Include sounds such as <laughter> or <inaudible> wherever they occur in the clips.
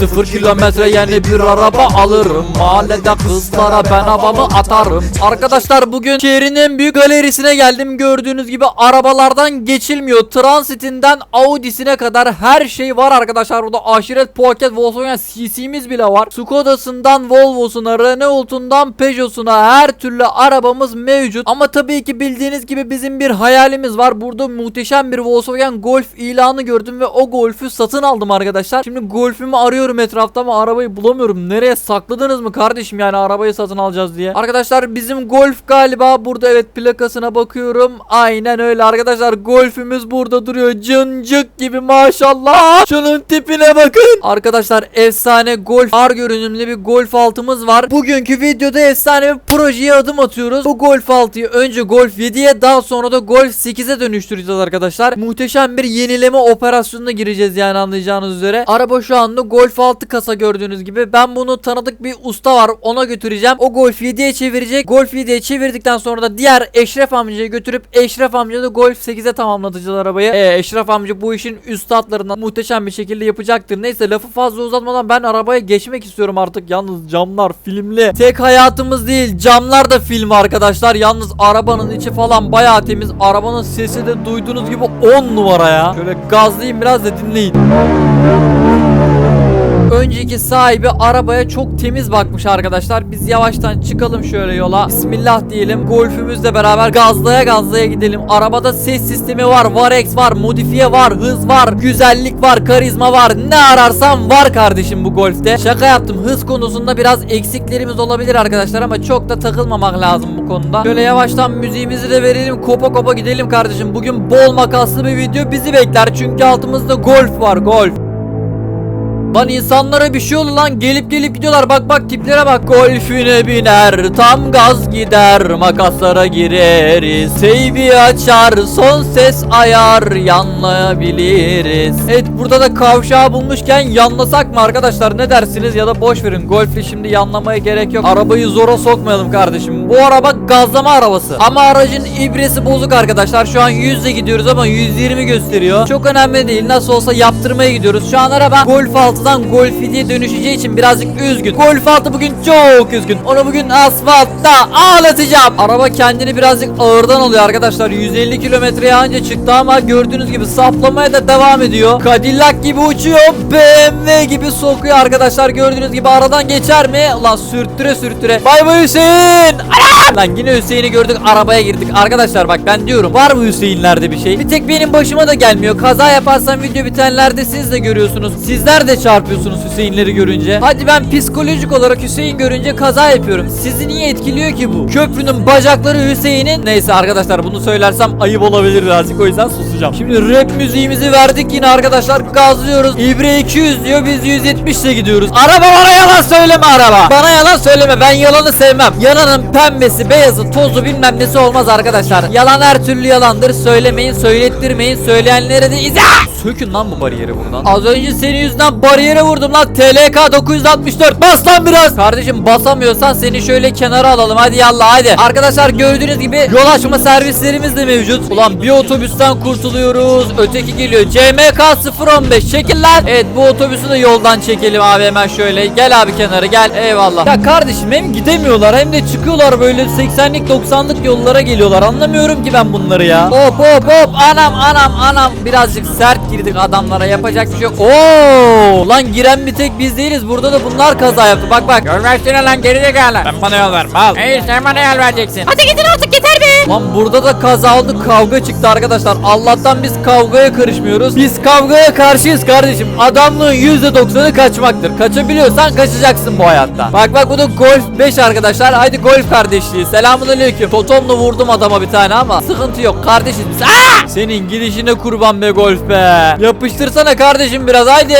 Sıfır kilometre yeni bir araba alırım. Mahallede kızlara ben havamı atarım. Arkadaşlar bugün şehrin en büyük galerisine geldim. Gördüğünüz gibi arabalardan geçilmiyor. Transitinden Audi'sine kadar her şey var arkadaşlar. Burada aşiret Pocket Volkswagen CC'miz bile var. Skoda'sından Volvo'suna Renault'undan Peugeot'suna her türlü arabamız mevcut. Ama tabii ki bildiğiniz gibi bizim bir hayalimiz var. Burada muhteşem bir Volkswagen Golf ilanı gördüm ve o Golf'ü satın aldım arkadaşlar. Şimdi Golf'ümü arıyorum etrafta ama arabayı bulamıyorum. Nereye sakladınız mı kardeşim yani arabayı satın alacağız diye? Arkadaşlar bizim Golf galiba burada. Evet plakasına bakıyorum. Aynen öyle arkadaşlar. Golf'ümüz burada duruyor. Cıncık gibi maşallah. Şunun tipine bakın. Arkadaşlar efsane Golf R görünümlü bir Golf altımız var. Bugünkü videoda efsane bir projeye adım atıyoruz. Bu Golf 6'yı önce Golf 7'ye daha sonra da Golf 8'e dönüştüreceğiz arkadaşlar. Muhteşem bir yenileme operasyonuna gireceğiz yani anlayacağınız üzere. Araba şu anda Golf 6 kasa gördüğünüz gibi. Ben bunu tanıdık bir usta var ona götüreceğim. O Golf 7'ye çevirecek. Golf 7'ye çevirdikten sonra da diğer Eşref amcaya götürüp Eşref amca da Golf 8'e tamamlatacağız arabayı. Ee, Eşref amca bu işin üstadlarından muhteşem bir şekilde yapacaktır. Neyse lafı fazla uzatmadan ben arabaya geçmek istiyorum artık. Yalnız camlar filmli. Tek hayatımız değil camlar da film arkadaşlar. Yalnız arabanın içi falan bayağı temiz. Arabanın sesi de duyduğunuz gibi 10 numara ya. Şöyle gazlayayım biraz da dinleyin <laughs> Önceki sahibi arabaya çok temiz bakmış arkadaşlar. Biz yavaştan çıkalım şöyle yola. Bismillah diyelim. Golfümüzle beraber gazlaya gazlaya gidelim. Arabada ses sistemi var, Varex var, modifiye var, hız var, güzellik var, karizma var. Ne ararsan var kardeşim bu golfte. Şaka yaptım. Hız konusunda biraz eksiklerimiz olabilir arkadaşlar ama çok da takılmamak lazım bu konuda. Şöyle yavaştan müziğimizi de verelim. Kopa kopa gidelim kardeşim. Bugün bol makaslı bir video bizi bekler. Çünkü altımızda golf var, golf. Lan insanlara bir şey oldu lan. Gelip gelip gidiyorlar. Bak bak tiplere bak. Golfüne biner tam gaz gider. Makaslara gireriz Seybi açar son ses ayar. Yanlayabiliriz. Evet burada da kavşağı bulmuşken yanlasak mı arkadaşlar? Ne dersiniz? Ya da boş verin. Golf'le şimdi yanlamaya gerek yok. Arabayı zora sokmayalım kardeşim. Bu araba gazlama arabası. Ama aracın ibresi bozuk arkadaşlar. Şu an 100 ile gidiyoruz ama 120 gösteriyor. Çok önemli değil. Nasıl olsa yaptırmaya gidiyoruz. Şu an araba Golf 6'dan Golf 7'ye dönüşeceği için birazcık üzgün. Golf 6 bugün çok üzgün. Onu bugün asfaltta ağlatacağım. Araba kendini birazcık ağırdan alıyor arkadaşlar. 150 kilometreye anca çıktı ama gördüğünüz gibi saplamaya da devam ediyor. Cadillac gibi uçuyor BMW gibi sokuyor arkadaşlar. Gördüğünüz gibi aradan geçer mi? Lan sürttüre sürttüre. Bay bay Hüseyin! Ana! Lan yine Hüseyin'i gördük arabaya girdik. Arkadaşlar bak ben diyorum var mı Hüseyinlerde bir şey? Bir tek benim başıma da gelmiyor. Kaza yaparsam video bitenlerde siz de görüyorsunuz. Sizler de çarpıyorsunuz Hüseyinleri görünce? Hadi ben psikolojik olarak Hüseyin görünce kaza yapıyorum. Sizi niye etkiliyor ki bu? Köprünün bacakları Hüseyin'in. Neyse arkadaşlar bunu söylersem ayıp olabilir birazcık o yüzden susacağım Şimdi rap müziğimizi verdik yine arkadaşlar. Gazlıyoruz. İbre 200 diyor. Biz 170 ile gidiyoruz. Araba bana yalan söyleme araba. Bana yalan söyleme. Ben yalanı sevmem. Yananın pembesi beyazı tozu bilmem nesi olmaz arkadaşlar. Yalan her türlü yalandır. Söylemeyin söylettirmeyin. Söyleyenlere de izah! Sökün lan bu bariyeri buradan Az önce senin yüzünden bariyere vurdum lan. TLK 964 bas lan biraz. Kardeşim basamıyorsan seni şöyle kenara alalım. Hadi yallah hadi. Arkadaşlar gördüğünüz gibi yol açma servislerimiz de mevcut. Ulan bir otobüsten kurtuluyoruz. Öteki geliyor. CMK 015 çekil lan. Evet bu otobüsü de yoldan çekelim abi. Hemen şöyle. Gel abi kenara. Gel. Eyvallah. Ya kardeşim hem gidemiyorlar hem de çıkıyorlar böyle 80'lik 90'lık yollara geliyorlar. Anlamıyorum ki ben bunları ya. Hop hop hop. Anam anam anam. Birazcık sert girdik adamlara. Yapacak bir şey yok. Oo! Lan giren bir tek biz değiliz. Burada da bunlar kaza yaptı. Bak bak. Versene lan gerizekalı. Sen bana yol ver mal. Hayır sen bana yol vereceksin. Hadi gidin artık yeter. Lan burada da kaza oldu kavga çıktı arkadaşlar. Allah'tan biz kavgaya karışmıyoruz. Biz kavgaya karşıyız kardeşim. Adamlığın %90'ı kaçmaktır. Kaçabiliyorsan kaçacaksın bu hayatta. Bak bak bu da Golf 5 arkadaşlar. Haydi Golf kardeşliği. Selamun aleyküm Totomla vurdum adama bir tane ama Sıkıntı yok. Kardeşiz biz. Aa! Senin gidişine kurban be Golf be. Yapıştırsana kardeşim biraz haydi.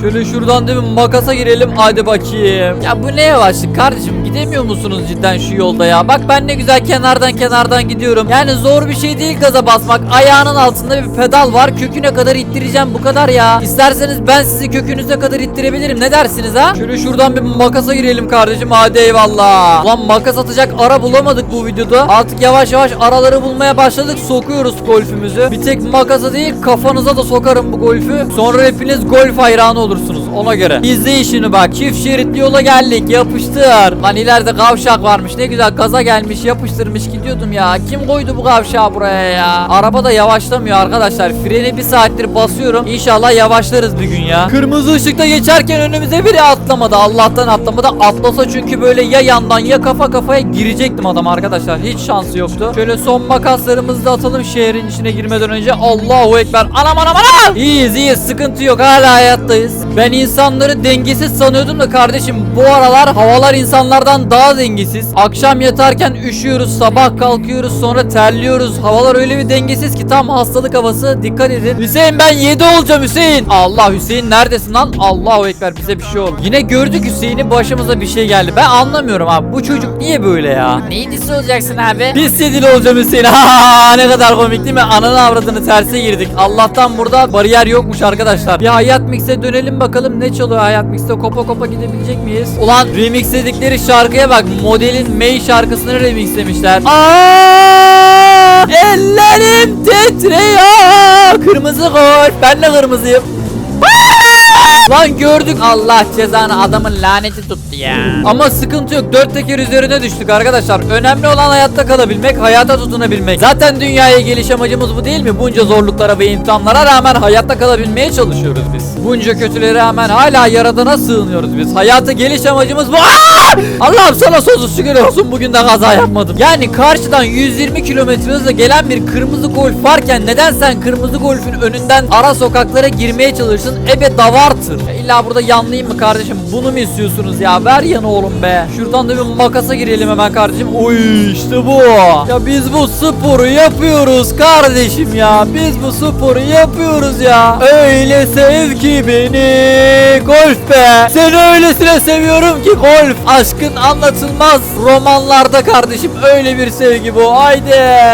Şöyle şuradan değil mi makasa girelim. Hadi bakayım. Ya bu ne yavaşlık kardeşim gidemiyor musunuz cidden şu yolda ya? Bak ben ne güzel kenardan kenardan gidiyorum. Yani zor bir şey değil gaza basmak. Ayağının altında bir pedal var. Köküne kadar ittireceğim bu kadar ya. İsterseniz ben sizi kökünüze kadar ittirebilirim. Ne dersiniz ha? Şöyle şuradan bir makasa girelim kardeşim. Hadi eyvallah. Ulan makas atacak ara bulamadık bu videoda. Artık yavaş yavaş araları bulmaya başladık. Sokuyoruz golfümüzü. Bir tek makasa değil kafanıza da sokarım bu golfü. Sonra hepiniz golf hayranı olursunuz. Ona göre. İzle işini bak. Çift şeritli yola geldik. Yapıştır. Lan ileride kavşak varmış. Ne güzel gaza gelmiş yapıştırmış gidiyordum ya. Kim koydu bu kavşağı buraya ya? Araba da yavaşlamıyor arkadaşlar. Freni bir saattir basıyorum. İnşallah yavaşlarız bir gün ya. Kırmızı ışıkta geçerken önümüze biri atlamadı. Allah'tan atlamadı. Atlasa çünkü böyle ya yandan ya kafa kafaya girecektim adam arkadaşlar. Hiç şansı yoktu. Şöyle son makaslarımızı da atalım şehrin içine girmeden önce. Allahu Ekber. Anam anam anam. İyiyiz iyiyiz. Sıkıntı yok. Hala hayattayız. Ben insanları dengesiz sanıyordum da kardeşim bu aralar havalar insanlardan daha dengesiz. Akşam yatarken üşüyoruz, sabah kalkıyoruz, sonra terliyoruz. Havalar öyle bir dengesiz ki tam hastalık havası. Dikkat edin. Hüseyin ben 7 olacağım Hüseyin. Allah Hüseyin neredesin lan? Allahu Ekber bize bir şey oldu. Yine gördük Hüseyin'i başımıza bir şey geldi. Ben anlamıyorum abi. Bu çocuk niye böyle ya? Neydi olacaksın abi? Biz sedil olacağım Hüseyin. <laughs> Ha, ne kadar komik değil mi? Ananı avradını terse girdik. Allah'tan burada bariyer yokmuş arkadaşlar. Bir hayat mix'e dönelim bakalım ne çalıyor hayat mix'te. Kopa kopa gidebilecek miyiz? Ulan remix dedikleri şarkıya bak. Modelin May şarkısını remixlemişler. Aa! Ellerim titriyor. Kırmızı golf. Ben de kırmızıyım. Lan gördük Allah cezanı adamın laneti tuttu ya. Ama sıkıntı yok dört teker üzerine düştük arkadaşlar. Önemli olan hayatta kalabilmek, hayata tutunabilmek. Zaten dünyaya geliş amacımız bu değil mi? Bunca zorluklara ve imtihanlara rağmen hayatta kalabilmeye çalışıyoruz biz. Bunca kötülere rağmen hala yaradana sığınıyoruz biz. Hayata geliş amacımız bu. Aa! Allah'ım sana sonsuz şükür olsun bugün de kaza yapmadım. Yani karşıdan 120 kilometre hızla gelen bir kırmızı golf varken neden sen kırmızı golfün önünden ara sokaklara girmeye çalışsın? Ebe davartır. Ya İlla burada yanlayayım mı kardeşim? Bunu mu istiyorsunuz ya? Ver yanı oğlum be. Şuradan da bir makasa girelim hemen kardeşim. Oy işte bu. Ya biz bu sporu yapıyoruz kardeşim ya. Biz bu sporu yapıyoruz ya. Öyle sev ki beni. Golf be. Seni öylesine seviyorum ki golf. Aşkın anlatılmaz romanlarda kardeşim. Öyle bir sevgi bu. Haydi.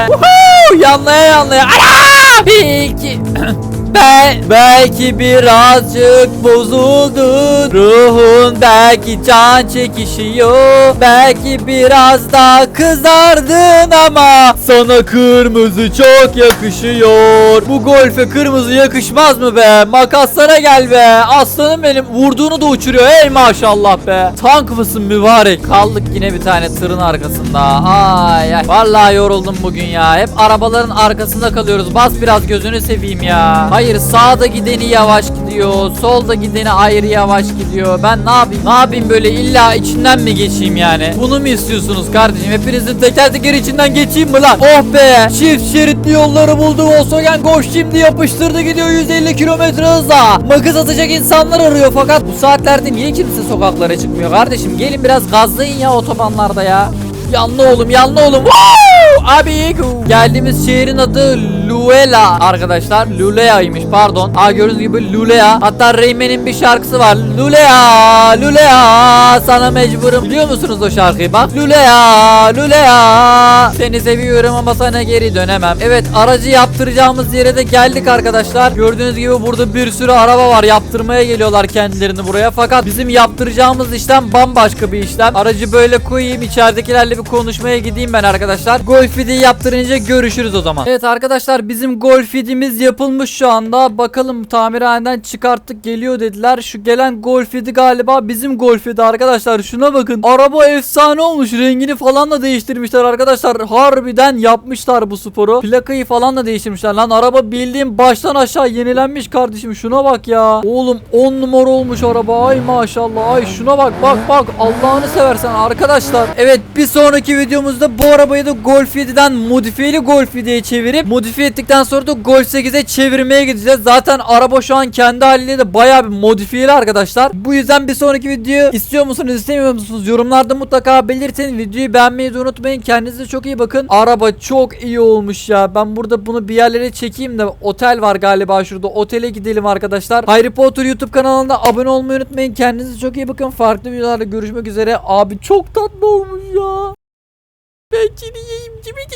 Woohoo! Yanlaya yanlaya. Ana! Peki. <clears throat> Ben belki birazcık bozuldun Ruhun belki can çekişiyor Belki biraz daha kızardın ama Sana kırmızı çok yakışıyor. Bu golfe kırmızı yakışmaz mı be? Makaslara gel be. Aslanım benim vurduğunu da uçuruyor. Ey maşallah be. Tank mısın mübarek? Kaldık yine bir tane tırın arkasında. Ay ay. Vallahi yoruldum bugün ya. Hep arabaların arkasında kalıyoruz. Bas biraz gözünü seveyim ya Hayır sağda gideni yavaş gidiyor Solda gideni ayrı yavaş gidiyor. Ben ne yapayım? Ne yapayım böyle? İlla içinden mi geçeyim yani? Bunu mu istiyorsunuz kardeşim? Hepinizin teker teker içinden geçeyim mi lan? Oh be! Çift şeritli yolları buldu Volkswagen Golf şimdi yapıştırdı gidiyor 150 kilometre hızla. Makız atacak insanlar arıyor fakat bu saatlerde niye kimse sokaklara çıkmıyor kardeşim? Gelin biraz gazlayın ya otobanlarda ya. Yanlı oğlum yanlı oğlum. Woo! Abi Geldiğimiz şehrin adı Luela arkadaşlar. Lulea'ymış pardon. Aa gördüğünüz gibi Lulea. Hatta Rayman'in bir şarkısı var. Lulea Lulea Sana mecburum. Biliyor musunuz o şarkıyı? Bak Lulea Lulea. Seni seviyorum ama sana geri dönemem. Evet aracı yaptıracağımız yere de geldik arkadaşlar. Gördüğünüz gibi burada bir sürü araba var. Yaptırmaya geliyorlar kendilerini buraya. Fakat bizim yaptıracağımız işlem bambaşka bir işlem. Aracı böyle koyayım içeridekilerle bir konuşmaya gideyim ben arkadaşlar. Golfidi yaptırınca görüşürüz o zaman. Evet arkadaşlar bizim golfidimiz yapılmış şu anda. Bakalım tamirhaneden çıkarttık geliyor dediler. Şu gelen golfidi galiba bizim golfidi arkadaşlar. Şuna bakın araba efsane olmuş. Rengini falan da değiştirmişler arkadaşlar. Harbiden yapmışlar bu sporu. Plakayı falan da değiştirmişler. Lan araba bildiğim baştan aşağı yenilenmiş kardeşim. Şuna bak ya. Oğlum 10 numara olmuş araba. Ay maşallah. Ay şuna bak bak bak. Allah'ını seversen arkadaşlar. Evet bir sonraki videomuzda bu arabayı da Golf 7'den modifiyeli Golf 7'ye çevirip modifiye ettikten sonra da Golf 8'e çevirmeye gideceğiz. Zaten araba şu an kendi haliyle de bayağı bir modifiyeli arkadaşlar. Bu yüzden bir sonraki video istiyor musunuz istemiyor musunuz yorumlarda mutlaka belirtin. Videoyu beğenmeyi de unutmayın. Kendinize çok iyi bakın. Araba çok iyi olmuş ya. Ben burada bunu bir yerlere çekeyim de otel var galiba şurada. Otele gidelim arkadaşlar. Harry Potter YouTube kanalına abone olmayı unutmayın. Kendinize çok iyi bakın. Farklı videolarda görüşmek üzere. Abi çok tatlı olmuş ya. Ben seni yiyeyim. Gibi